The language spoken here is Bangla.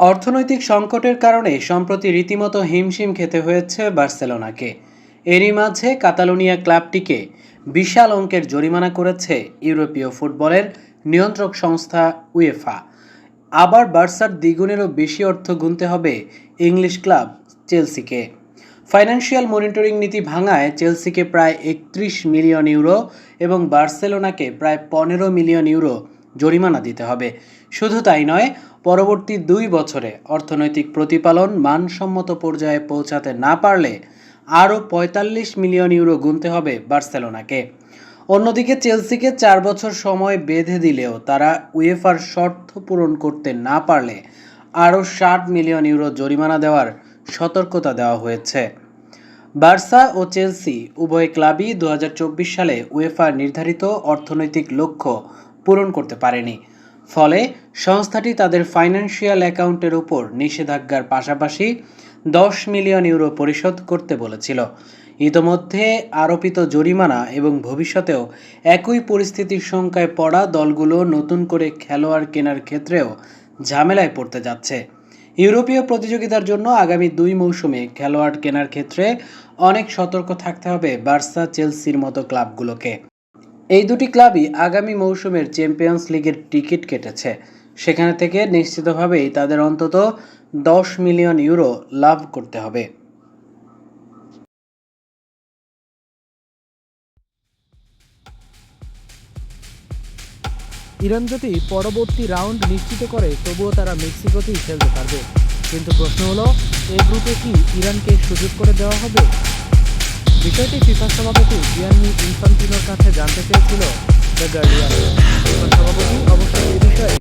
অর্থনৈতিক সংকটের কারণে সম্প্রতি রীতিমতো হিমশিম খেতে হয়েছে বার্সেলোনাকে। এরই মাঝে কাতালোনিয়া ক্লাবটিকে বিশাল অঙ্কের জরিমানা করেছে ইউরোপীয় ফুটবলের নিয়ন্ত্রক সংস্থা উয়েফা। আবার বার্সার দ্বিগুণেরও বেশি অর্থ গুনতে হবে ইংলিশ ক্লাব চেলসিকে। ফাইন্যান্সিয়াল মনিটরিং নীতি ভাঙায় চেলসিকে প্রায় একত্রিশ মিলিয়ন ইউরো এবং বার্সেলোনাকে প্রায় পনেরো মিলিয়ন ইউরো জরিমানা দিতে হবে। শুধু তাই নয়, পরবর্তী দুই বছরে অর্থনৈতিক প্রতিপালন মানসম্মত পর্যায়ে পৌঁছাতে না পারলে আরও পঁয়তাল্লিশ মিলিয়ন ইউরো গুনতে হবে বার্সেলোনাকে। অন্যদিকে চেলসিকে চার বছর সময় বেঁধে দিলেও তারা উয়েফার শর্ত পূরণ করতে না পারলে আরও ষাট মিলিয়ন ইউরো জরিমানা দেওয়ার সতর্কতা দেওয়া হয়েছে। বার্সা ও চেলসি উভয় ক্লাবই দু হাজার চব্বিশ সালে উয়েফার নির্ধারিত অর্থনৈতিক লক্ষ্য পূরণ করতে পারেনি। ফলে সংস্থাটি তাদের ফাইন্যান্সিয়াল অ্যাকাউন্টের উপর নিষেধাজ্ঞার পাশাপাশি দশ মিলিয়ন ইউরো পরিশোধ করতে বলেছিল। ইতোমধ্যে আরোপিত জরিমানা এবং ভবিষ্যতেও একই পরিস্থিতির সংখ্যায় পড়া দলগুলো নতুন করে খেলোয়াড় কেনার ক্ষেত্রেও ঝামেলায় পড়তে যাচ্ছে। ইউরোপীয় প্রতিযোগিতার জন্য আগামী দুই মৌসুমে খেলোয়াড় কেনার ক্ষেত্রে অনেক সতর্ক থাকতে হবে বার্সা, চেলসির মতো ক্লাবগুলোকে। এই দুটি ক্লাবই আগামী মৌসুমের চ্যাম্পিয়ন্স লিগের টিকিট কেটেছে। সেখানে থেকে নিশ্চিতভাবেই তাদের অন্তত দশ মিলিয়ন ইউরো লাভ করতে হবে। ইরান যদি পরবর্তী রাউন্ড নিশ্চিত করে, তবুও তারা মেক্সিকোতেই খেলতে পারবে। কিন্তু প্রশ্ন হলো, এই গ্রুপে কি ইরানকে সুযোগ করে দেওয়া হবে? বিষয়টি ফিফা সভাপতি জিয়ানি ইনফান্টিনোর কাছে জানতে চেয়েছিল দ্য গার্ডিয়ান। ফিফা সভাপতি অবশ্য এই বিষয়ে